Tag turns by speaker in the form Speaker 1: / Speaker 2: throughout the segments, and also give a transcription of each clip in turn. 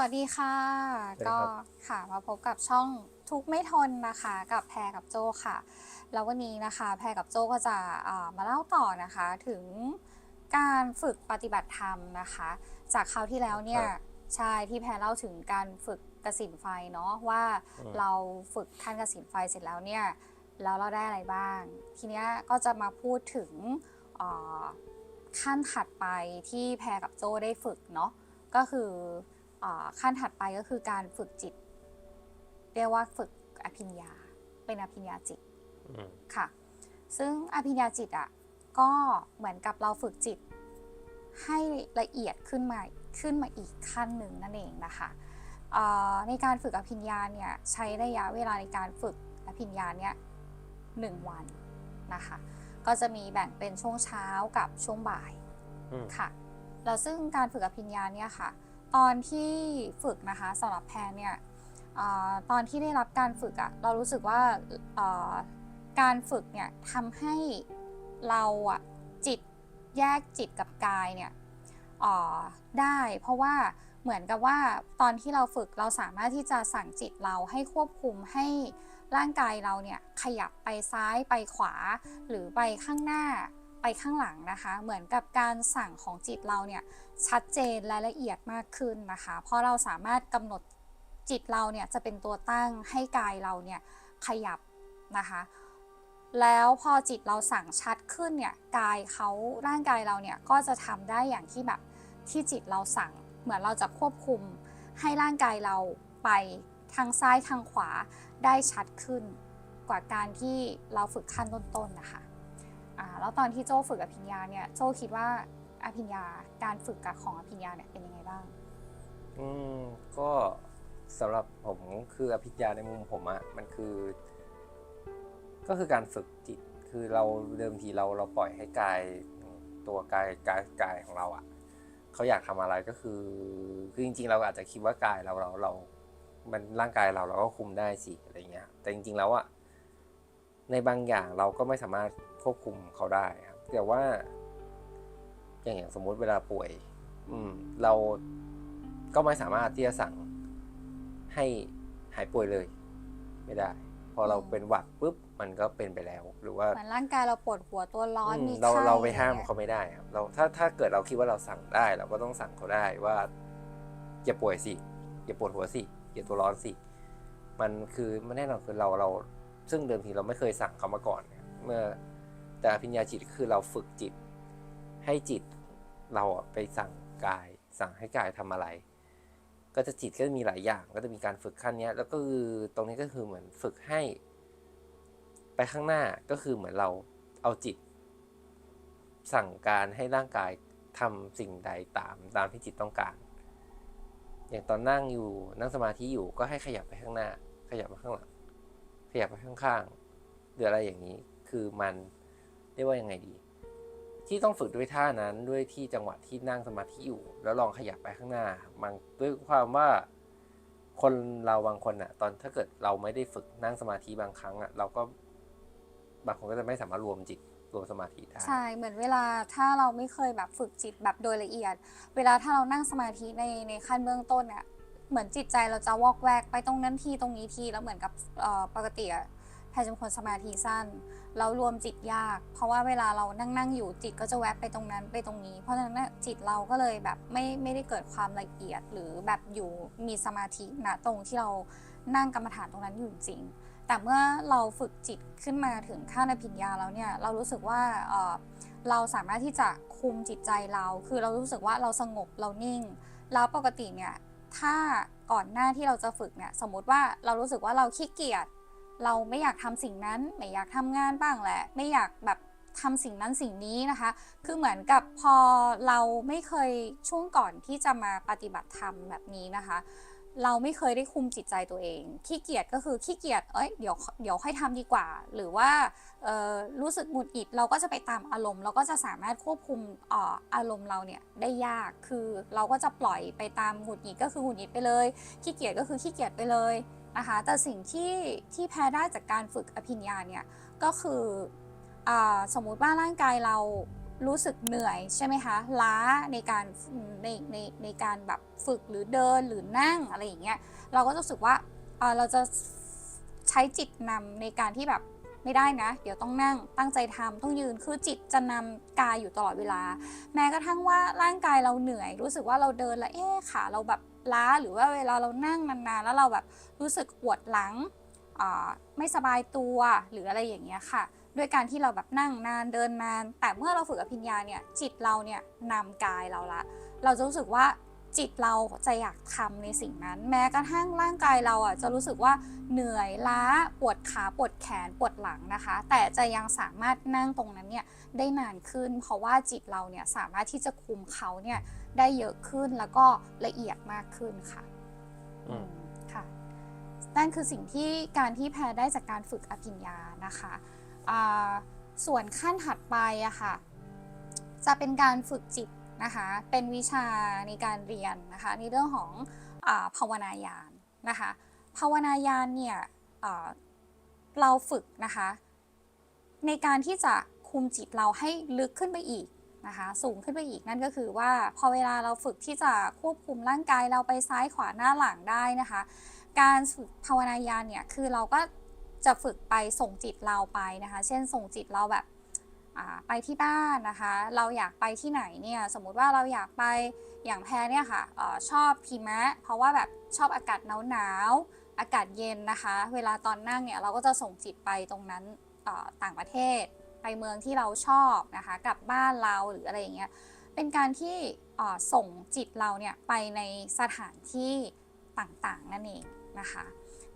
Speaker 1: สวัสดีค่ะ
Speaker 2: สวัสดี
Speaker 1: ก็
Speaker 2: ครับ
Speaker 1: ค่ะมาพบกับช่องทุกไม่ทนนะคะ กับแพรกับโจค่ะ แล้ววันนี้นะคะ แพรกับโจก็จะอ่ามาเล่าต่อนะคะถึงการฝึกปฏิบัติธรรมนะคะ จากคราวที่แล้วเนี่ยใช่ที่แพรเล่าถึงการฝึกกสินไฟเนาะว่า
Speaker 2: อืม
Speaker 1: เราฝึกขั้นกสินไฟเสร็จแล้วเนี่ยแล้วเราได้อะไรบ้าง ทีเนี้ยก็จะมาพูดถึงเอ่อขั้นถัดไปที่แพรกับโจได้ฝึกเนาะ ก็คืออา ขั้นถัดไปก็คือการฝึกจิต เรียกว่าฝึกอภิญญา เป็นอภิญญาจิต
Speaker 2: อืม
Speaker 1: ค่ะ ซึ่งอภิญญาจิตอะก็เหมือนกับเราฝึกจิต ให้ละเอียดขึ้นมาขึ้นมาอีกขั้นหนึ่งนั่นเองนะคะเอ่อในการฝึกอภิญญาเนี่ยใช้ระยะเวลาในการฝึกอภิญญาเนี่ยหนึ่งวันนะคะ ก็จะมีแบ่งเป็นช่วงเช้ากับช่วงบ่าย
Speaker 2: อืม
Speaker 1: ค่ะแล้วซึ่งการฝึกอภิญญาเนี่ยค่ะ ตอนที่ฝึกนะคะสำหรับแพรเนี่ยอตอนที่ได้รับการฝึกอะเรารู้สึกว่าการฝึกเนี่ยทำให้เราอะจิตแยกจิตกับกายเนี่ยอ่าได้เพราะว่าเหมือนกับว่าตอนที่เราฝึกเราสามารถที่จะสั่งจิตเราให้ควบคุมให้ร่างกายเราเนี่ยขยับไปซ้ายไปขวาหรือไปข้างหน้า ข้างหลังนะคะ เหมือนกับการสั่งของจิตเราเนี่ยชัดเจนและละเอียดมากขึ้นนะคะ เพราะเราสามารถกำหนดจิตเราเนี่ยจะเป็นตัวตั้งให้กายเราเนี่ยขยับนะคะ แล้วพอจิตเราสั่งชัดขึ้นเนี่ยกายเขาร่างกายเราเนี่ยก็จะทำได้อย่างที่แบบที่จิตเราสั่ง เหมือนเราจะควบคุมให้ร่างกายเราไปทางซ้ายทางขวาได้ชัดขึ้น กว่าการที่เราฝึกขั้นต้นๆนะคะ อ่าแล้วตอนที่โจฝึกอภิญญาเนี่ยโจคิดว่าอภิญญาการฝึกกับของอภิญญาเนี่ยเป็นยังไงบ้าง
Speaker 2: อืมก็สำหรับผมคืออภิญญาในมุมผมอะมันคือ ก็คือการฝึกจิตคือเราเดิมทีเราเราปล่อยให้กายตัวกายกายกายของเราอะเขาอยากทำอะไรก็คือ คือจริง ๆ เราอาจจะคิดว่ากายเราเราเรา มันร่างกายเราเราก็คุมได้สิอะไรเงี้ย แต่จริง ๆ แล้วอะในบางอย่างเราก็ไม่สามารถ ควบคุมเขาได้ครับแต่ว่า อย่างอย่างสมมุติเวลาป่วย อืม เราก็ไม่สามารถที่จะสั่งให้หายป่วยเลย ไม่ได้ พอเราเป็นหวัดปุ๊บมันก็เป็นไปแล้ว หรือว่า
Speaker 1: เหมือนร่างกายเราปวดหัวตัวร้อน
Speaker 2: อืม
Speaker 1: มี
Speaker 2: เรา
Speaker 1: ไข้
Speaker 2: เราไปห้าม
Speaker 1: อะร
Speaker 2: เขาไม่ได้ครับ เราถ้าถ้าเกิดเราคิดว่าเราสั่งได้ เราก็ต้องสั่งเขาได้ว่าอย่าป่วยสิอย่าปวดหัวสิอย่าตัวร้อนสิมันคือมันแน่นอนคือเราเรา ซึ่งเดิมทีเราไม่เคยสั่งเขามาก่อนเนี่ยเมื่อ แต่อภิญญาจิตคือเราฝึกจิต ให้จิตเราไปสั่งกาย สั่งให้กายทำอะไร ก็จะจิตก็จะมีหลายอย่าง ก็จะมีการฝึกขั้นนี้แล้วก็คือตรงนี้ก็คือเหมือนฝึกให้ ไปข้างหน้าก็คือเหมือนเราเอาจิต สั่งการให้ร่างกายทำสิ่งใดตามตามที่จิตต้องการ อย่างตอนนั่งอยู่นั่งสมาธิอยู่ก็ให้ขยับไปข้างหน้า ขยับมาข้างหลังขยับไปข้างๆหรืออะไรอย่างนี้คือมัน เรียกว่ายังไงดี ที่ต้องฝึกด้วยท่านั้นด้วยที่จังหวะที่นั่งสมาธิอยู่ แล้วลองขยับไปข้างหน้ามันด้วยความว่าคนเราบางคนอะตอนถ้าเกิดเราไม่ได้ฝึกนั่งสมาธิบางครั้งอะเราก็บางคนก็จะไม่สามารถรวมจิตรวมสมาธิได้
Speaker 1: ใช่เหมือนเวลาถ้าเราไม่เคยแบบฝึกจิตแบบโดยละเอียด เวลาถ้าเรานั่งสมาธิในในขั้นเบื้องต้นเนี่ยเหมือนจิตใจเราจะวอกแวกไปตรงนั้นทีตรงนี้ทีแล้วเหมือนกับเออปกติอะ แพรจะเป็นคนสมาธิสั้น เรารวมจิตยาก เพราะว่าเวลาเรานั่งนั่งอยู่จิตก็จะแวบไปตรงนั้นไปตรงนี้ เพราะฉะนั้นจิตเราก็เลยแบบไม่ไม่ได้เกิดความละเอียดหรือแบบอยู่มีสมาธิณตรงที่เรานั่งกรรมฐานตรงนั้นอยู่จริง แต่เมื่อเราฝึกจิตขึ้นมาถึงขั้นอภิญญาแล้วเนี่ยเรารู้สึกว่าเราสามารถที่จะคุมจิตใจเรา คือเรารู้สึกว่าเราสงบเรานิ่ง แล้วปกติเนี่ยถ้าก่อนหน้าที่เราจะฝึกเนี่ยสมมติว่าเรารู้สึกว่าเราขี้เกียจ เราไม่อยากทำสิ่งนั้น ไม่อยากทำงานบ้างแหละ ไม่อยากแบบทำสิ่งนั้นสิ่งนี้นะคะ คือเหมือนกับพอเราไม่เคยช่วงก่อนที่จะมาปฏิบัติธรรมแบบนี้นะคะ เราไม่เคยได้คุมจิตใจตัวเอง ขี้เกียจก็คือขี้เกียจ เอ้ย เดี๋ยว เดี๋ยวค่อยทำดีกว่า หรือว่ารู้สึกหงุดหงิด เราก็จะไปตามอารมณ์ เราก็จะสามารถควบคุมเอ่ออารมณ์เราเนี่ยได้ยาก คือเราก็จะปล่อยไปตามหงุดหงิดก็คือหงุดหงิดไปเลย ขี้เกียจก็คือขี้เกียจไปเลย นะคะ แต่สิ่งที่ที่แพ้ได้จากการฝึกอภิญญาเนี่ยก็คืออสมมุติว่าร่างกายเรารู้สึกเหนื่อยใช่ไหมคะล้าในการในในในการแบบฝึกหรือเดินหรือนั่งอะไรอย่างเงี้ยเราก็จะรู้สึกว่าเราจะใช้จิตนำในการที่แบบไม่ได้นะ เดี๋ยวต้องนั่งตั้งใจทำต้องยืนคือจิตจะนำกายอยู่ตลอดเวลา แม้กระทั่งว่าร่างกายเราเหนื่อย รู้สึกว่าเราเดินแล้วเอ๊ขาเราแบบ ล้าหรือว่าเวลาเรานั่งนานๆแล้วเราแบบรู้สึกปวดหลังไม่สบายตัวหรืออะไรอย่างเงี้ยค่ะ ด้วยการที่เราแบบนั่งนานเดินนาน แต่เมื่อเราฝึกอภิญญาเนี่ยจิตเราเนี่ยนำกายเราละ เราจะรู้สึกว่า จิตเราจะอยากทำในสิ่งนั้น แม้กระทั่งร่างกายเราอะจะรู้สึกว่าเหนื่อยล้าปวดขาปวดแขนปวดหลังนะคะ แต่จะยังสามารถนั่งตรงนั้นเนี่ยได้นานขึ้น เพราะว่าจิตเราเนี่ยสามารถที่จะคุมเขาเนี่ยได้เยอะขึ้นแล้วก็ละเอียดมากขึ้นค่ะ
Speaker 2: อืม
Speaker 1: ค่ะนั่นคือสิ่งที่การที่แพรได้จากการฝึกอภิญญานะคะอ่าส่วนขั้นถัดไปอะค่ะจะเป็นการฝึกจิต นะคะเป็นวิชาในการเรียนนะคะในเรื่องของอภาวนายานนะคะภาวนายานเนี่ยเราฝึกนะคะในการที่จะคุมจิตเราให้ลึกขึ้นไปอีกนะคะสูงขึ้นไปอีกนั่นก็คือว่าพอเวลาเราฝึกที่จะควบคุมร่างกายเราไปซ้ายขวาหน้าหลังได้นะคะ การฝึกภาวนายานเนี่ยคือเราก็จะฝึกไปส่งจิตเราไปนะคะ เช่นส่งจิตเราแบบ ไปที่บ้านนะคะ เราอยากไปที่ไหนเนี่ยสมมุติว่าเราอยากไปอย่างแพรเนี่ยค่ะออชอบพิมะ เพราะว่าแบบชอบอากาศหนาวหนาวๆอากาศเย็นนะคะ เวลาตอนนั่งเนี่ยเราก็จะส่งจิตไปตรงนั้นออต่างประเทศ ไปเมืองที่เราชอบนะคะกลับบ้านเราหรืออะไรอย่างเงี้ยเป็นการที่ส่งจิตเราเนี่ยไปในสถานที่ต่างๆนั่นเองนะคะ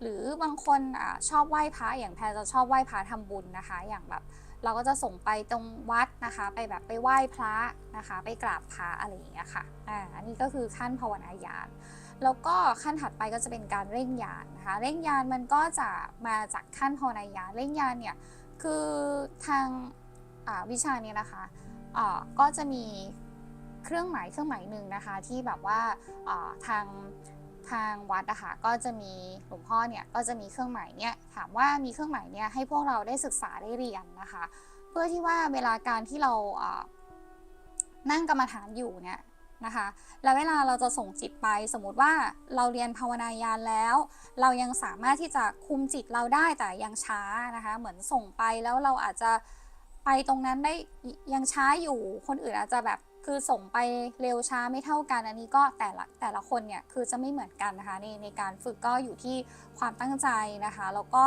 Speaker 1: หรือบางคนอชอบไหว้พระอย่างแพรจะชอบไหว้พระทำบุญนะคะ อย่างแบบ เราก็จะส่งไปตรงวัดนะคะ ไปแบบไปไหว้พระนะคะ ไปกราบพระอะไรอย่างเงี้ยค่ะอ่าอันนี้ก็คือขั้นภาวนายานแล้วก็ขั้นถัดไปก็จะเป็นการเร่งยานนะคะเร่งยานมันก็จะมาจากขั้นภาวนายานเร่งยานเนี่ยคือทางอ่าวิชานี่นะคะอ่าก็จะมีเครื่องหมายเครื่องหมายหนึ่งนะคะที่แบบว่าอ่าทาง ทางวัดนะคะก็จะมีหลวงพ่อเนี่ยก็จะมีเครื่องหมายเนี่ยถามว่ามีเครื่องหมายเนี่ยให้พวกเราได้ศึกษาได้เรียนนะคะ เพื่อที่ว่าเวลาการที่เรานั่งกรรมฐานอยู่เนี่ยนะคะแล้วเวลาเราจะส่งจิตไปสมมติว่าเราเรียนภาวนายานแล้ว เรายังสามารถที่จะคุมจิตเราได้แต่ยังช้านะคะเหมือนส่งไปแล้วเราอาจจะไปตรงนั้นได้ยังช้าอยู่คนอื่นอาจจะแบบ คือส่งไปเร็วช้าไม่เท่ากัน อันนี้ก็แต่ละแต่ละคนเนี่ยคือจะไม่เหมือนกันนะคะในในการฝึกก็อยู่ที่ความตั้งใจนะคะ แล้วก็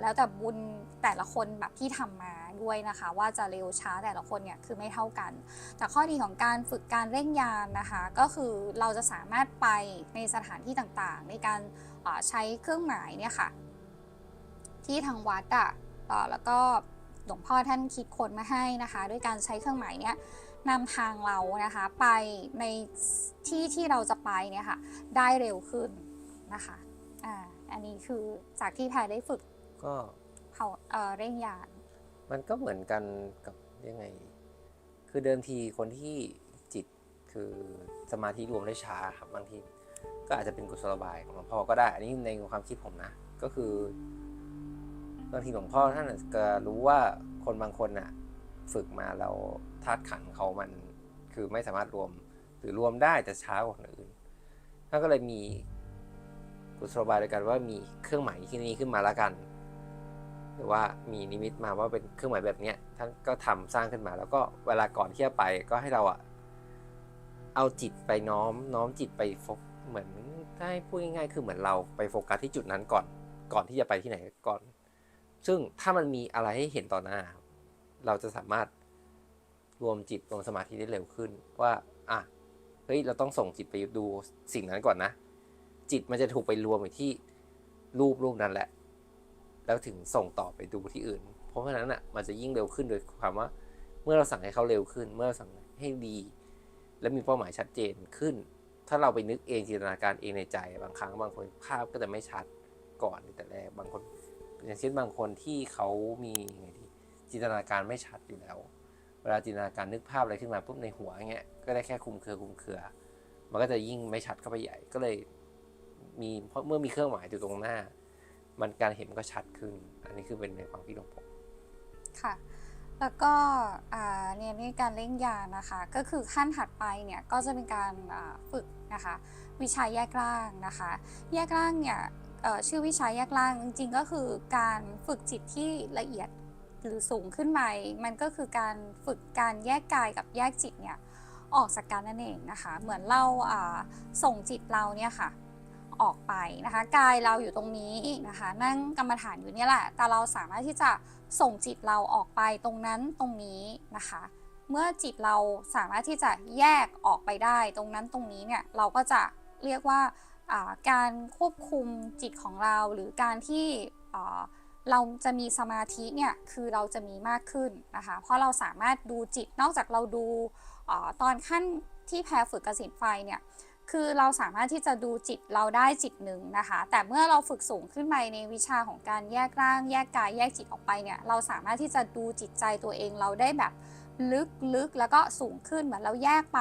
Speaker 1: แล้วแต่บุญแต่ละคนแบบที่ทำมาด้วยนะคะ ว่าจะเร็วช้าแต่ละคนเนี่ยคือไม่เท่ากัน แต่ข้อดีของการฝึกการเร่งยานนะคะ ก็คือเราจะสามารถไปในสถานที่ต่างๆ ในการใช้เครื่องหมายเนี่ยค่ะ ที่ทางวัดอะเอ่อแล้วก็หลวงพ่อท่านคิดค้นมาให้นะคะ ด้วยการใช้เครื่องหมายเนี้ย นำทางเรานะคะไปในที่ที่เราจะไปเนี่ยค่ะได้เร็วขึ้นนะคะอ่าอันนี้คือจากที่แพรได้ฝึก
Speaker 2: ก็
Speaker 1: เผาเอ่อเร่งยาน
Speaker 2: มันก็เหมือนกันกับยังไง คือเดิมทีคนที่จิตคือสมาธิรวมได้ช้าครับบางทีก็อาจจะเป็นกุศโลบายของหลวงพ่อก็ได้ อันนี้ในความคิดผมนะ ก็คือบางทีหลวงพ่อท่านอาจจะรู้ว่าคนบางคนน่ะ ฝึกมาแล้ว ธาตุขันธ์เขามันคือไม่สามารถรวมหรือรวมได้แต่ช้ากว่าคนอื่นท่านก็เลยมีกุศโลบายโดยการว่ามีเครื่องหมายที่นี้ขึ้นมาแล้วกัน หรือว่ามีนิมิตมาว่าเป็นเครื่องหมายแบบเนี้ยท่านก็ทำสร้างขึ้นมา แล้วก็เวลาก่อนที่จะไปก็ให้เราอะเอาจิตไปน้อมน้อมจิตไปโฟกเหมือนถ้าให้พูดง่ายๆคือเหมือนเราไปโฟกัสที่จุดนั้นก่อนก่อนที่จะไปที่ไหนก่อน ซึ่งถ้ามันมีอะไรให้เห็นต่อหน้า เราจะสามารถ รวมจิตรวมสมาธิได้เร็วขึ้น ว่าอะเฮ้ยเราต้องส่งจิตไปดูสิ่งนั้นก่อนนะ จิตมันจะถูกไปรวมอยู่ที่รูปรูปนั้นแหละ แล้วถึงส่งต่อไปดูที่อื่น เพราะฉะนั้นอะมันจะยิ่งเร็วขึ้นโดยความว่า เมื่อเราสั่งให้เขาเร็วขึ้น เมื่อเราสั่งให้ดี และมีเป้าหมายชัดเจนขึ้น ถ้าเราไปนึกเองจินตนาการเองในใจ บางครั้งบางคนภาพก็จะไม่ชัดก่อนแต่แรกบางคนอย่างเช่นบางคนที่เขามีไงที่จินตนาการไม่ชัดอยู่แล้ว เวลาจินตนาการนึกภาพอะไรขึ้นมาปุ๊บในหัวอย่างเงี้ยก็ได้แค่คุมเครือคุมเครือ มันก็จะยิ่งไม่ชัดเข้าไปใหญ่ก็เลยมีเพราะเมื่อมีเครื่องหมายอยู่ตรงหน้า มันการเห็นมันก็ชัดขึ้น อันนี้คือเป็นในความคิดของผม
Speaker 1: ค่ะ แล้วก็เรียนด้วยการเล่นยานะคะ ก็คือขั้นถัดไปเนี่ยก็จะเป็นการฝึกนะคะ วิชาแยกร่างนะคะ แยกร่างเนี่ยชื่อวิชาแยกร่างจริงๆก็คือการฝึกจิตที่ละเอียด หรือสูงขึ้นไปมันก็คือการฝึกการแยกกายกับแยกจิตเนี่ยออกจากกันนั่นเองนะคะ เหมือนเราส่งจิตเราเนี่ยค่ะออกไปนะคะกายเราอยู่ตรงนี้นะคะ นั่งกรรมฐานอยู่เนี่ยแหละ แต่เราสามารถที่จะส่งจิตเราออกไปตรงนั้นตรงนี้นะคะ เมื่อจิตเราสามารถที่จะแยกออกไปได้ตรงนั้นตรงนี้เนี่ยเราก็จะเรียกว่าการควบคุมจิตของเราหรือการที่ เราจะมีสมาธิเนี่ยคือเราจะมีมากขึ้นนะคะเพราะเราสามารถดูจิตนอกจากเราดูอาตอนขั้นที่แพรฝึกกสินไฟเนี่ยคือเราสามารถที่จะดูจิตเราได้จิตหนึ่งนะคะ แต่เมื่อเราฝึกสูงขึ้นไปในวิชาของการแยกร่าง แยกกายแยกจิตออกไปเนี่ยเราสามารถที่จะดูจิตใจตัวเองเราได้แบบลึกลึกแล้วก็สูงขึ้นเหมือนเราแยกไป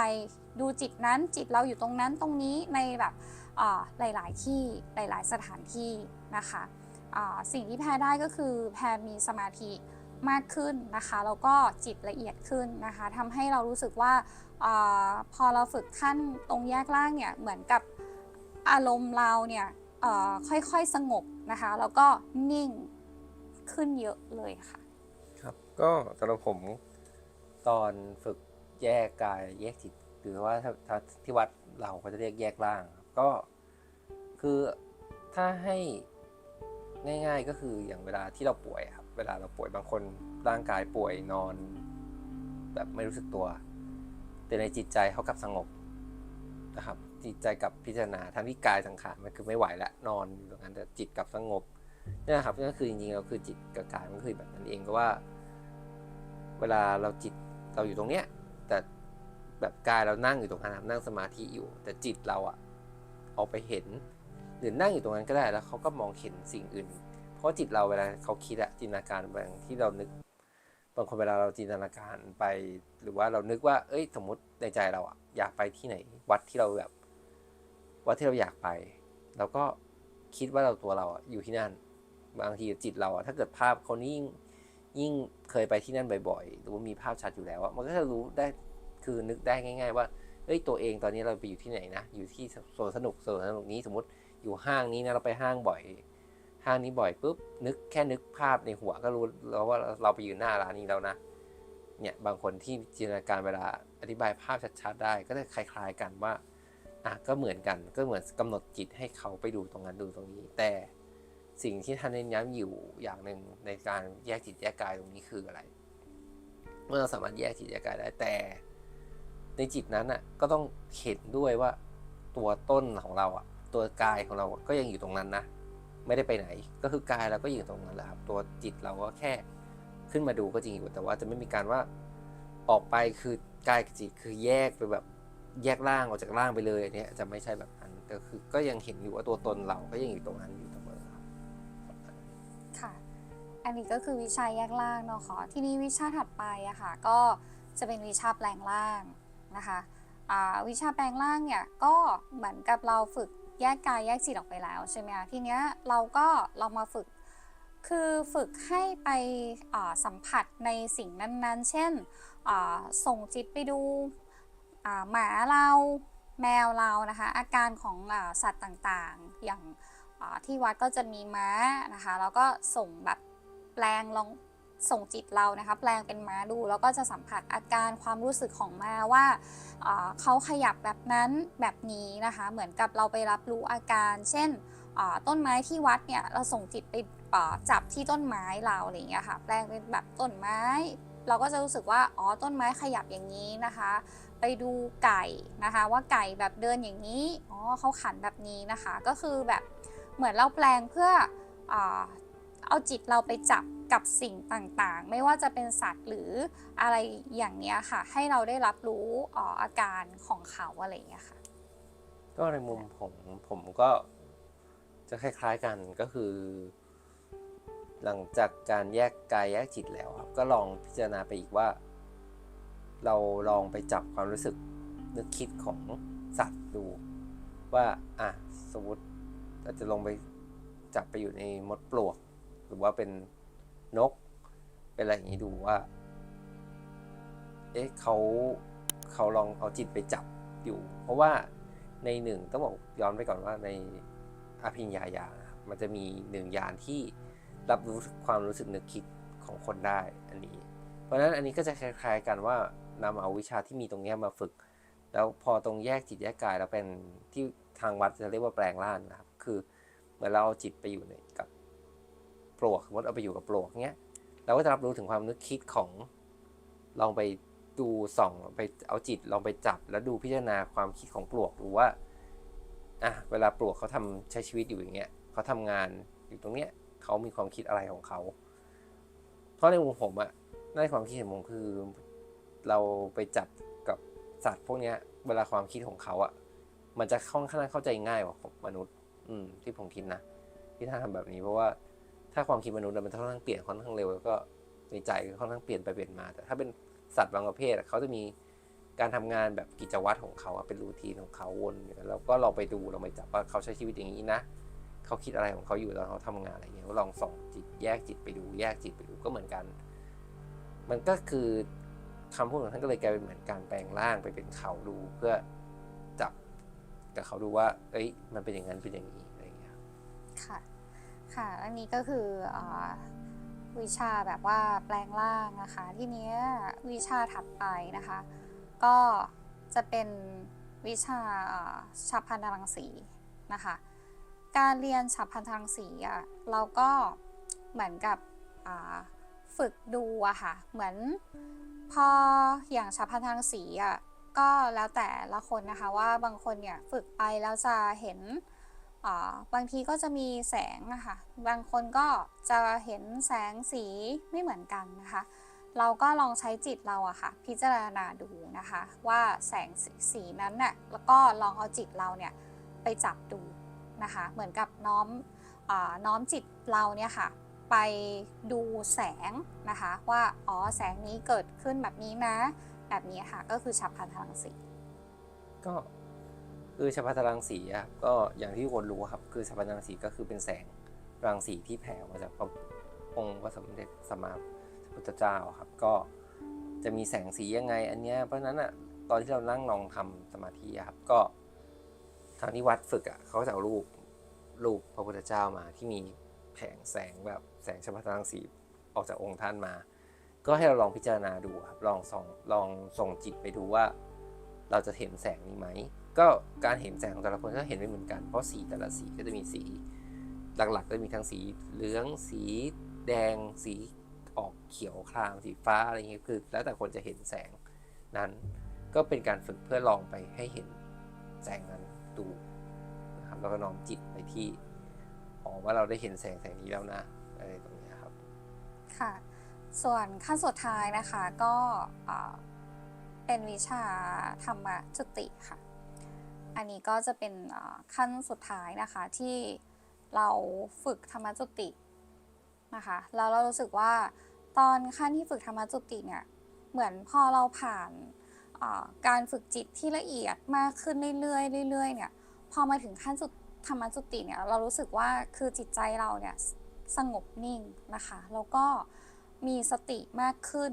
Speaker 1: ดูจิตนั้นจิตเราอยู่ตรงนั้นตรงนี้ในแบบหลาย ๆ ที่หลาย ๆ สถานที่นะคะ สิ่งที่แพรได้ก็คือแพรมีสมาธิมากขึ้นนะคะแล้วก็จิตละเอียดขึ้นนะคะทำให้เรารู้สึกว่าอพอเราฝึกขั้นตรงแยกล่างเนี่ยเหมือนกับอารมณ์เราเนี่ยค่อยๆสงบนะคะแล้วก็นิ่งขึ้นเยอะเลยค่ะ
Speaker 2: ครับก็สำหรับผมตอนฝึกแยกกายแยกจิตหรือว่าถ้าที่วัดเราก็จะเรียกแยกร่าง ก็คือถ้าให้ ง่าย ๆ ก็คืออย่างเวลาที่เราป่วยครับ เวลาเราป่วยบางคนร่างกายป่วยนอน แบบไม่รู้สึกตัว แต่ในจิตใจเขากลับสงบนะครับ จิตใจกับพิจารณาทั้งที่กายสังขารมันคือไม่ไหวแล้วนอนอยู่ตรงนั้นแต่จิตกลับสงบนี่นะครับก็คือจริงๆเราคือจิตกับกายมันคือแบบนั้นเองก็ว่า เวลาเราจิตเราอยู่ตรงเนี้ย แต่แบบกายเรานั่งอยู่ตรงนั้นนั่งสมาธิอยู่ แต่จิตเราอะออกไปเห็น หรือนั่งอยู่ตรงนั้นก็ได้แล้วเขาก็มองเห็นสิ่งอื่น เพราะจิตเราเวลาเขาคิดอะจินตนาการบางที่เรานึก บางคนเวลาเราจินตนาการไป หรือว่าเรานึกว่า เอ้ย สมมติในใจเราอะอยากไปที่ไหน วัดที่เราแบบ วัดที่เราอยากไปเราก็คิดว่าเราตัวเราอะอยู่ที่นั่น บางทีจิตเราอะถ้าเกิดภาพเขานี่ยิ่งยิ่งเคยไปที่นั่นบ่อยๆ หรือว่ามีภาพชัดอยู่แล้วมันก็จะรู้ได้ คือนึกได้ง่าย ๆ ว่า เอ้ย ตัวเองตอนนี้เราไปอยู่ที่ไหนนะ อยู่ที่สวนสนุกสวนสนุกนี้สมมติ อยู่ห้างนี้นะเราไปห้างบ่อย ห้างนี้บ่อยปุ๊บนึกแค่นึกภาพในหัวก็รู้แล้วว่าเราไปอยู่หน้าร้านนี้แล้วนะเนี่ยบางคนที่จินตนาการเวลาอธิบายภาพชัดๆได้ ก็จะคล้ายๆกันว่าอะก็เหมือนกันก็เหมือนกำหนดจิตให้เขาไปดูตรงนั้นดูตรงนี้ แต่สิ่งที่ท่านเน้นย้ำอยู่อย่างหนึ่งในการแยกจิตแยกกายตรงนี้คืออะไร เมื่อเราสามารถแยกจิตแยกกายได้แต่ ในจิตนั้นอะก็ต้องเห็นด้วยว่าตัวต้นของเราอะ ตัวกายของเราก็ยังอยู่ตรงนั้นนะ ไม่ได้ไปไหน ก็คือกายเราก็อยู่ตรงนั้นแหละครับ ตัวจิตเราก็แค่ขึ้นมาดูก็จริงอยู่ แต่ว่าจะไม่มีการว่าออกไปคือกายกับจิตคือแยกไปแบบแยกร่างออกจากร่างไปเลยเนี้ยจะไม่ใช่แบบนั้นแต่คือก็ยังเห็นอยู่ว่าตัวตนเราก็ยังอยู่ตรงนั้นอยู่เสมอครับ
Speaker 1: ค่ะ อันนี้ก็คือวิชาแยกล่างเนาะค่ะทีนี้วิชาถัดไปอะค่ะ ก็จะเป็นวิชาแปลงร่างนะคะอ่าวิชาแปลงร่างเนี่ยก็เหมือนกับเราฝึก แยกกายแยกจิตออกไปแล้วใช่ไหมคะทีเนี้ยเราก็เรามาฝึกคือฝึกให้ไปสัมผัสในสิ่งนั้นๆ เช่นส่งจิตไปดูหมาเราแมวเรานะคะ อาการของอสัตว์ต่างๆ อย่างที่วัดก็จะมีม้านะคะ แล้วก็ส่งแบบแปลงลอง ส่งจิตเรานะคะแปลงเป็นม้าดูแล้วก็จะสัมผัสอาการความรู้สึกของม้าว่าเขาขยับแบบนั้นแบบนี้นะคะเหมือนกับเราไปรับรู้อาการ เช่นต้นไม้ที่วัดเนี่ยเราส่งจิตไปจับที่ต้นไม้เราอะไรอย่างเงี้ยค่ะแปลงเป็นแบบต้นไม้ เราก็จะรู้สึกว่าอ๋อต้นไม้ขยับอย่างนี้นะคะ ไปดูไก่นะคะว่าไก่แบบเดินอย่างนี้อ๋อเขาขันแบบนี้นะคะ ก็คือแบบเหมือนเราแปลงเพื่ออ เอาจิตเราไปจับกับสิ่งต่างๆ ไม่ว่าจะเป็นสัตว์หรืออะไรอย่างเนี้ยค่ะ ให้เราได้รับรู้อาอาการของเขาอะไรอย่างเงี้ยค่ะ
Speaker 2: ก็ในมุมผมผมก็จะคล้ายๆกันก็คือ หลังจากการแยกกายแยกจิตแล้วครับ ก็ลองพิจารณาไปอีกว่า เราลองไปจับความรู้สึกนึกคิดของสัตว์ดู ว่าอะสมมติอาจจะลงไปจับไปอยู่ในมดปลวก หรือว่าเป็นนก เป็นอะไรอย่างนี้ดูว่า เอ๊ะเขาเขาลองเอาจิตไปจับอยู่ เพราะว่าในหนึ่งต้องบอกย้อนไปก่อนว่าในอภิญญาญาณมันจะมีหนึ่งยานที่รับรู้ความรู้สึกนึกคิดของคนได้อันนี้ เพราะฉะนั้นอันนี้ก็จะคล้ายๆกันว่านำเอาวิชาที่มีตรงเนี้ยมาฝึก แล้วพอตรงแยกจิตแยกกายแล้วเป็นที่ทางวัดจะเรียกว่าแปลงร่างนะครับ คือเหมือนเราเอาจิตไปอยู่ในกับ ปลวกสมมติเอาไปอยู่กับปลวกเนี้ยเราก็จะรับรู้ถึงความนึกคิดของลองไปดูส่องไปเอาจิตลองไปจับแล้วดูพิจารณาความคิดของปลวกดูว่าอะเวลาปลวกเขาทำใช้ชีวิตอยู่อย่างเงี้ยเขาทำงานอยู่ตรงเนี้ยเขามีความคิดอะไรของเขา เพราะในมุมผมอะในความคิดเห็นผมคือ เราไปจับกับสัตว์พวกเนี้ย เวลาความคิดของเขาอะมันจะค่อนข้างเข้าใจง่ายกว่ามนุษย์ อืมที่ผมคิดนะที่ถ้าทำแบบนี้เพราะว่า ถ้าความคิดมนุษย์มันค่อนข้างเปลี่ยนค่อนข้างเร็วแล้วก็ในใจค่อนข้างเปลี่ยนไปเปลี่ยนมา แต่ถ้าเป็นสัตว์บางประเภทเขาจะมีการทำงานแบบกิจวัตรของเขาเป็นรูทีนของเขาวนอยู่แล้วก็ลองไปดูลองไปจับว่าเขาใช้ชีวิตอย่างนี้นะเขาคิดอะไรของเขาอยู่ตอนเขาทำงานอะไรเงี้ยก็ลองส่องจิตแยกจิตไปดู แยกจิตไปดูก็เหมือนกัน มันก็คือคำพูดของท่านก็เลยกลายเป็นเหมือนการแปลงร่างไปเป็นเขาดูเพื่อจับกับเขาดูว่า เอ้ย มันเป็นอย่างนั้นเป็นอย่างนี้อะไรอย่างเงี้ยค่ะ
Speaker 1: ค่ะ อันนี้ก็คืออวิชาแบบว่าแปลงร่างนะคะ ทีนี้วิชาถัดไปนะคะ ก็จะเป็นวิชาฉับพลันตรังสีนะคะ การเรียนฉับพลันตรังสีอะเราก็เหมือนกับฝึกดูอะค่ะ เหมือนพออย่างฉับพลันตรังสีอะก็แล้วแต่ละคนนะคะว่าบางคนเนี่ยฝึกไปแล้วจะเห็น บางทีก็จะมีแสงนะคะบางคนก็จะเห็นแสงสีไม่เหมือนกันนะคะ เราก็ลองใช้จิตเราอะค่ะ พิจารณาดูนะคะ ว่าแสงสสีนั้นน่ะแล้วก็ลองเอาจิตเราเนี่ยไปจับดูนะคะ เหมือนกับน้อมอน้อมจิตเราเนี่ยค่ะ ไปดูแสงนะคะ ว่าอ๋อแสงนี้เกิดขึ้นแบบนี้นะ แบบนี้ค่ะก็คือฉับพลันพลังสี
Speaker 2: ก็ คือฉัพพรังสีอะก็อย่างที่คนรู้ครับ คือฉัพพรังสีก็คือเป็นแสงรังสีที่แผ่ออกมาจากพระองค์พระสมเด็จสมมาสัมพุทธเจ้าครับ ก็จะมีแสงสียังไง อันเนี้ยเพราะฉะนั้นอะตอนที่เรานั่งลองทำสมาธิครับก็ทางที่วัดฝึกอะเขาจะเอารูปรูปพระพุทธเจ้ามาที่มีแผงแสงแบบแสงฉัพพรังสีออกจากองค์ท่านมา ก็ให้เราลองพิจารณาดูครับลองส่องลองส่งจิตไปดูว่า เราจะเห็นแสงนี้ไหม ก็การเห็นแสงของแต่ละคนก็เห็นไม่เหมือนกัน เพราะสีแต่ละสีก็จะมีสีหลักๆก็จะมีทั้งสีเหลือง สีแดง สีออกเขียวครามสีฟ้าอะไรเงี้ยคือ แล้วแต่คนจะเห็นแสงนั้นก็เป็นการฝึกเพื่อลองไปให้เห็นแสงนั้นดูนะครับแล้วก็น้อมจิตไปที่อ๋อว่าเราได้เห็นแสงแสงนี้แล้วนะอะไรตรงนี้ครับ
Speaker 1: ค่ะ ส่วนขั้นสุดท้ายนะคะก็เป็นวิชาธรรมจุติค่ะ อันนี้ก็จะเป็นขั้นสุดท้ายนะคะที่เราฝึกธรรมจุตินะคะแล้วเรารู้สึกว่าตอนขั้นที่ฝึกธรรมจุติเนี่ยเหมือนพอเราผ่านการฝึกจิตที่ละเอียดมากขึ้นเรื่อยๆเรื่อยๆเนี่ยพอมาถึงขั้นสุดธรรมจุติเนี่ยเรารู้สึกว่าคือจิตใจเราเนี่ยสงบนิ่งนะคะแล้วก็มีสติมากขึ้น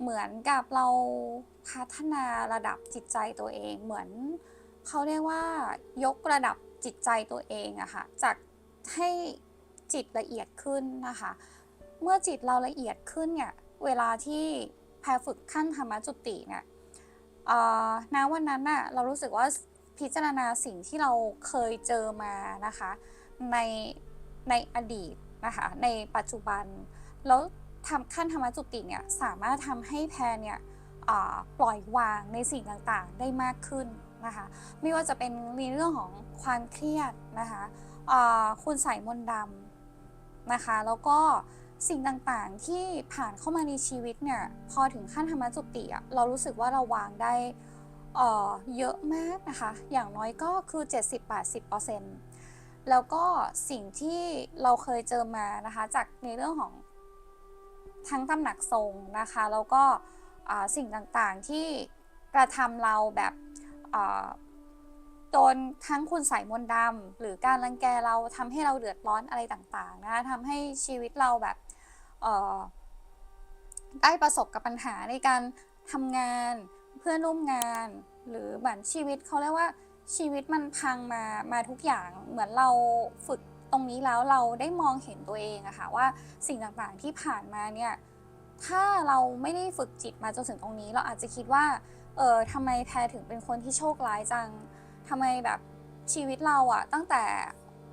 Speaker 1: เหมือนกับเราพัฒนาระดับจิตใจตัวเองเหมือน เขาเรียกว่ายกระดับจิตใจตัวเองอะค่ะจากให้จิตละเอียดขึ้นนะคะ เมื่อจิตเราละเอียดขึ้นเนี่ยเวลาที่แพรฝึกขั้นธรรมจุติเนี่ยณวันนั้นน่ะเรารู้สึกว่าพิจารณาสิ่งที่เราเคยเจอมานะคะในในอดีตนะคะในปัจจุบัน แล้วทำขั้นธรรมจุติเนี่ยสามารถทำให้แพรเนี่ยปล่อยวางในสิ่งต่างๆได้มากขึ้น นะคะไม่ว่าจะเป็นในเรื่องของความเครียดนะคะคุณใส่มนต์ดำนะคะ แล้วก็สิ่งต่างๆที่ผ่านเข้ามาในชีวิตเนี่ยพอถึงขั้นธรรมจุติอะเรารู้สึกว่าเราวางได้เยอะมากนะคะ อย่างน้อยก็คือ 70-80%แล้วก็สิ่งที่เราเคยเจอมานะคะ จากในเรื่องของทั้งตำหนักทรงนะคะ แล้วก็สิ่งต่างๆที่กระทำเราแบบ โดนทั้งคุณใส่มนต์ดำหรือการรังแกเราทำให้เราเดือดร้อนอะไรต่างๆนะทำให้ชีวิตเราแบบได้ประสบกับปัญหาในการทำงานเพื่อนร่วมงาน หรือเหมือนชีวิตเขาเรียกว่าชีวิตมันพังมามาทุกอย่างเหมือนเราฝึกตรงนี้แล้วเราได้มองเห็นตัวเองอะค่ะว่าสิ่งต่างๆที่ผ่านมาเนี่ยถ้าเราไม่ได้ฝึกจิตมาจนถึงตรงนี้ เราอาจจะคิดว่า เออทำไมแพรถึงเป็นคนที่โชคร้ายจังทำไมแบบชีวิตเราอะตั้งแต่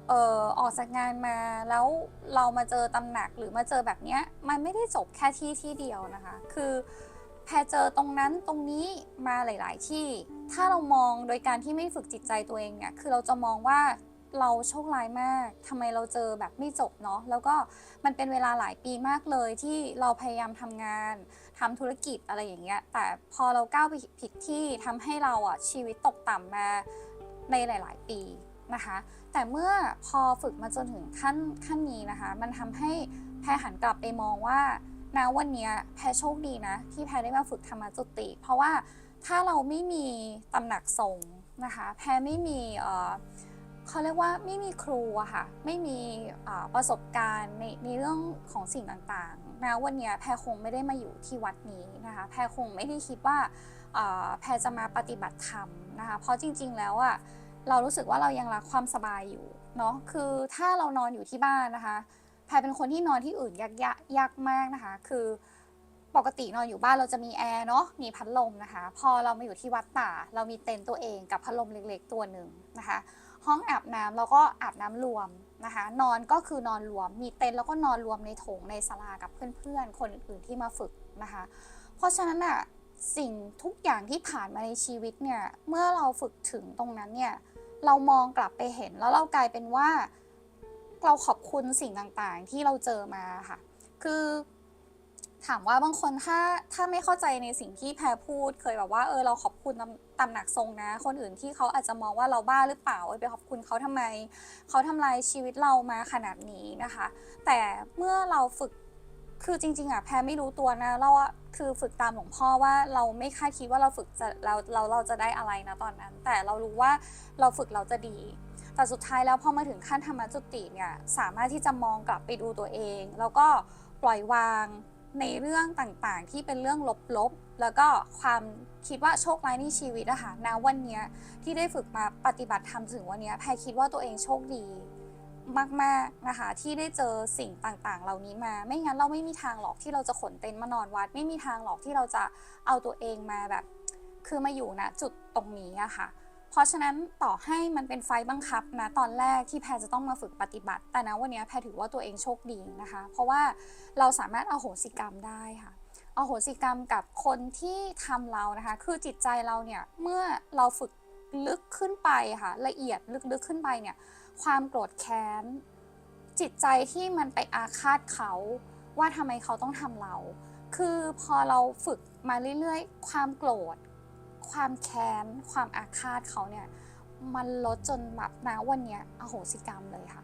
Speaker 1: เอ่อออกจากงานมาแล้วเรามาเจอตำหนักหรือมาเจอแบบเนี้ยมันไม่ได้จบแค่ที่ที่เดียวนะคะ คือแพรเจอตรงนั้นตรงนี้มาหลาย ๆ ที่ ถ้าเรามองโดยการที่ไม่ฝึกจิตใจตัวเองเนี่ยคือเราจะมองว่า เราโชคร้ายมากทำไมเราเจอแบบไม่จบเนาะ แล้วก็มันเป็นเวลาหลายปีมากเลยที่เราพยายามทำงานทำธุรกิจอะไรอย่างเงี้ย แต่พอเราก้าวไปผิดที่ทำให้เราอะชีวิตตกต่ำมาในหลาย ๆ ปีนะคะ แต่เมื่อพอฝึกมาจนถึงขั้นขั้นนี้นะคะ มันทำให้แพรหันกลับไปมองว่านะวันเนี้ยแพรโชคดีนะ ที่แพรได้มาฝึกธรรมจุติ เพราะว่าถ้าเราไม่มีตำหนักสงฆ์นะคะ แพรไม่มีเอ่อ เขาเรียกว่าไม่มีครูอะค่ะ ไม่มีประสบการณ์ในในเรื่องของสิ่งต่างๆนะวันนี้แพรคงไม่ได้มาอยู่ที่วัดนี้นะคะ แพรคงไม่ได้คิดว่าแพรจะมาปฏิบัติธรรมนะคะ เพราะจริงๆแล้วอะเรารู้สึกว่าเรายังรักความสบายอยู่เนาะ คือถ้าเรานอนอยู่ที่บ้านนะคะ แพรเป็นคนที่นอนที่อื่นยากยากยากมากนะคะ คือปกตินอนอยู่บ้านเราจะมีแอร์เนาะ มีพัดลมนะคะ พอเรามาอยู่ที่วัดป่า เรามีเต็นท์ตัวเองกับพัดลมเล็กๆตัวหนึ่งนะคะ ห้องอาบน้ำเราก็อาบน้ำรวมนะคะ นอนก็คือนอนรวม มีเต็นท์แล้วก็นอนรวมในโถงในศาลากับเพื่อนๆ คนอื่นๆที่มาฝึกนะคะ เพราะฉะนั้นอะสิ่งทุกอย่างที่ผ่านมาในชีวิตเนี่ยเมื่อเราฝึกถึงตรงนั้นเนี่ยเรามองกลับไปเห็นแล้วเรากลายเป็นว่า เราขอบคุณสิ่งต่างๆที่เราเจอมาค่ะ คือ ถามว่าบางคนถ้าถ้าไม่เข้าใจในสิ่งที่แพรพูด เคยแบบว่าเออเราขอบคุณตำตำหนักทรงนะ คนอื่นที่เขาอาจจะมองว่าเราบ้าหรือเปล่าเออไปขอบคุณเขาทำไม เขาทำลายชีวิตเรามาขนาดนี้นะคะ แต่เมื่อเราฝึกคือจริงๆอะแพรไม่รู้ตัวนะเราคือฝึกตามหลวงพ่อว่าเราไม่คาดคิดว่าเราฝึกจะเราเราเราจะได้อะไรนะตอนนั้น แต่เรารู้ว่าเราฝึกเราจะดีแต่สุดท้ายแล้วพอมาถึงขั้นธรรมจุติเนี่ยสามารถที่จะมองกลับไปดูตัวเอง แล้วก็ปล่อยวาง ในเรื่องต่างๆ ที่เป็นเรื่องลบๆ แล้วก็ความคิดว่าโชคร้ายในชีวิตอะค่ะณวันนี้ที่ได้ฝึกมาปฏิบัติธรรมถึงวันนี้แพรคิดว่าตัวเองโชคดีมากๆนะคะที่ได้เจอสิ่งต่างๆ เหล่านี้มา ไม่งั้นเราไม่มีทางหรอกที่เราจะขนเต็นท์มานอนวัด ไม่มีทางหรอกที่เราจะเอาตัวเองมาแบบ คือมาอยู่ณจุดตรงนี้อะค่ะ เพราะฉะนั้นต่อให้มันเป็นไฟบังคับนะตอนแรกที่แพรจะต้องมาฝึกปฏิบัติ แต่นะวันนี้แพรถือว่าตัวเองโชคดีนะคะ เพราะว่าเราสามารถเอาโหสิกรรมได้ค่ะเอาโหสิกรรมกับคนที่ทำเรานะคะ คือจิตใจเราเนี่ยเมื่อเราฝึกลึกขึ้นไปค่ะละเอียดลึกๆขึ้นไปเนี่ยความโกรธแค้นจิตใจที่มันไปอาฆาตเขาว่าทำไมเขาต้องทำเรา คือพอเราฝึกมาเรื่อยๆ ความโกรธ ความแค้น ความอาฆาตเขาเนี่ย มันลดจนแบบนะวันเนี้ยอโหสิกรรมเลยค่ะ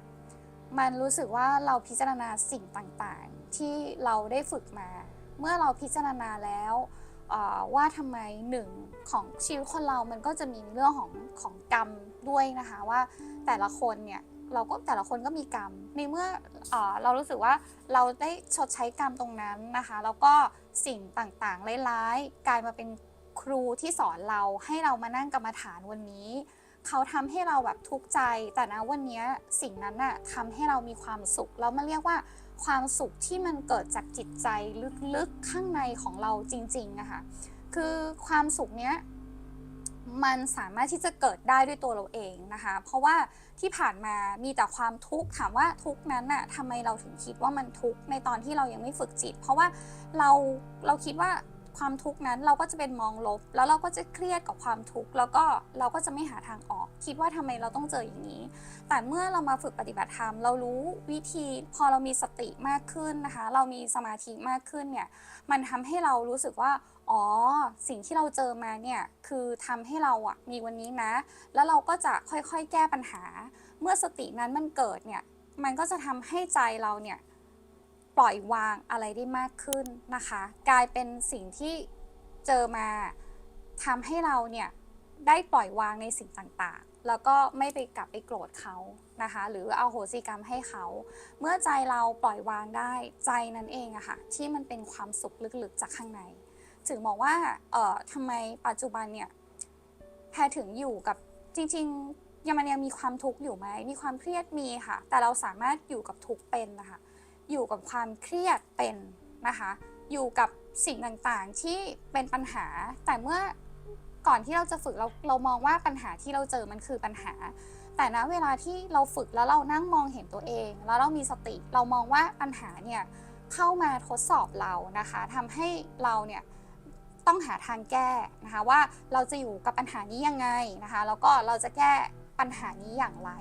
Speaker 1: มันรู้สึกว่าเราพิจารณาสิ่งต่างๆ ที่เราได้ฝึกมา เมื่อเราพิจารณาแล้วว่าทำไมหนึ่งของชีวิตคนเรามันก็จะมีเรื่องของของกรรมด้วยนะคะว่าแต่ละคนเนี่ยเราก็แต่ละคนก็มีกรรม ในเมื่ออเรารู้สึกว่าเราได้ชดใช้กรรมตรงนั้นนะคะ แล้วก็สิ่งต่างๆร้ายๆกลายมาเป็น ครูที่สอนเราให้เรามานั่งกรรมฐานวันนี้ เขาทำให้เราแบบทุกข์ใจ แต่นะวันนี้สิ่งนั้นน่ะทำให้เรามีความสุขแล้วมันเรียกว่าความสุขที่มันเกิดจากจิตใจลึกๆข้างในของเราจริงๆนะคะคือความสุขเนี้ยมันสามารถที่จะเกิดได้ด้วยตัวเราเองนะคะ เพราะว่าที่ผ่านมามีแต่ความทุกข์ถามว่าทุกข์นั้นน่ะทำไมเราถึงคิดว่ามันทุกข์ในตอนที่เรายังไม่ฝึกจิต เพราะว่าเราเราคิดว่า ความทุกข์นั้นเราก็จะเป็นมองลบ แล้วเราก็จะเครียดกับความทุกข์แล้วก็เราก็จะไม่หาทางออก คิดว่าทำไมเราต้องเจออย่างนี้ แต่เมื่อเรามาฝึกปฏิบัติธรรมเรารู้วิธีพอเรามีสติมากขึ้นนะคะ เรามีสมาธิมากขึ้นเนี่ยมันทำให้เรารู้สึกว่าอ๋อสิ่งที่เราเจอมาเนี่ยคือทำให้เราอะมีวันนี้นะ แล้วเราก็จะค่อยๆแก้ปัญหา เมื่อสตินั้นมันเกิดเนี่ยมันก็จะทำให้ใจเราเนี่ย ปล่อยวางอะไรได้มากขึ้นนะคะ กลายเป็นสิ่งที่เจอมาทำให้เราเนี่ยได้ปล่อยวางในสิ่งต่างๆ แล้วก็ไม่ไปกลับไปโกรธเขานะคะ หรือเอาโหสิกรรมให้เขา เมื่อใจเราปล่อยวางได้ใจนั้นเองอะค่ะที่มันเป็นความสุขลึกๆจากข้างใน ถึงบอกว่าเอ่อทำไมปัจจุบันเนี่ยแพรถึงอยู่กับจริงๆยังมันยังมีความทุกข์อยู่ไหมมีความเครียดมีค่ะ แต่เราสามารถอยู่กับทุกข์เป็นนะคะ อยู่กับความเครียดเป็นนะคะ อยู่กับสิ่งต่างๆที่เป็นปัญหา แต่เมื่อก่อนที่เราจะฝึกเราเรามองว่าปัญหาที่เราเจอมันคือปัญหา แต่ณเวลาที่เราฝึกแล้วเรานั่งมองเห็นตัวเอง แล้วเรามีสติ เรามองว่าปัญหาเนี่ยเข้ามาทดสอบเรานะคะทำให้เราเนี่ยต้องหาทางแก้นะคะว่าเราจะอยู่กับปัญหานี้ยังไงนะคะ แล้วก็เราจะแก้ปัญหานี้อย่างไร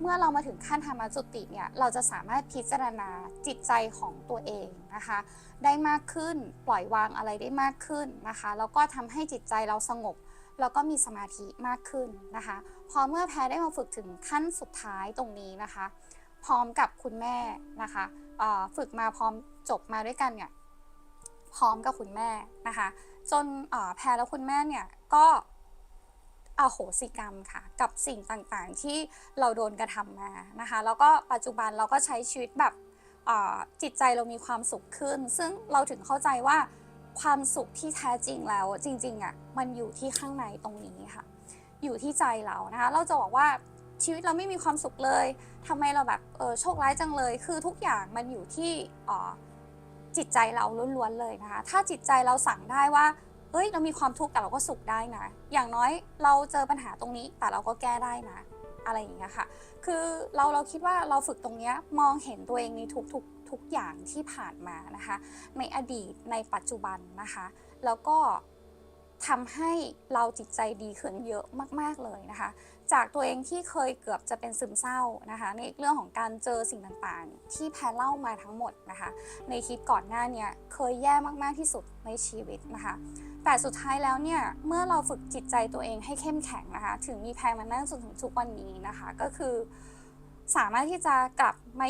Speaker 1: เมื่อเรามาถึงขั้นธรรมจุติเนี่ยเราจะสามารถพิจารณาจิตใจของตัวเองนะคะ ได้มากขึ้นปล่อยวางอะไรได้มากขึ้นนะคะ แล้วก็ทำให้จิตใจเราสงบ แล้วก็มีสมาธิมากขึ้นนะคะ พอเมื่อแพรได้มาฝึกถึงขั้นสุดท้ายตรงนี้นะคะ พร้อมกับคุณแม่นะคะฝึกมาพร้อมจบมาด้วยกันเนี่ยพร้อมกับคุณแม่นะคะ จนแพรและคุณแม่เนี่ยก็ อโหสิกรรมค่ะ กับสิ่งต่างๆ ที่เราโดนกระทำมานะคะ แล้วก็ปัจจุบันเราก็ใช้ชีวิตแบบจิตใจเรามีความสุขขึ้น ซึ่งเราถึงเข้าใจว่าความสุขที่แท้จริงแล้วจริงๆอะมันอยู่ที่ข้างในตรงนี้ค่ะ อยู่ที่ใจเรานะคะ เราจะบอกว่าชีวิตเราไม่มีความสุขเลยทำไมเราแบบเออโชคร้ายจังเลย คือทุกอย่างมันอยู่ที่จิตใจเราล้วนๆเลยนะคะ ถ้าจิตใจเราสั่งได้ว่า เอ้ยเรามีความทุกข์แต่เราก็สุขได้นะ อย่างน้อยเราเจอปัญหาตรงนี้แต่เราก็แก้ได้นะ อะไรอย่างเงี้ยค่ะ คือเราเราคิดว่าเราฝึกตรงเนี้ยมองเห็นตัวเองในทุกทุกทุกอย่างที่ผ่านมานะคะ ในอดีตในปัจจุบันนะคะ แล้วก็ทำให้เราจิตใจดีขึ้นเยอะมาก ๆเลยนะคะ จากตัวเองที่เคยเกือบจะเป็นซึมเศร้านะคะ ในเรื่องของการเจอสิ่งต่างๆ ที่แพรเล่ามาทั้งหมดนะคะ ในคลิปก่อนหน้าเนี่ยเคยแย่มากๆที่สุดในชีวิตนะคะ แต่สุดท้ายแล้วเนี่ยเมื่อเราฝึกจิตใจตัวเองให้เข้มแข็งนะคะ ถึงมีแพงมานั่งจนถึงทุกวันนี้นะคะ ก็คือ สามารถที่จะกลับมา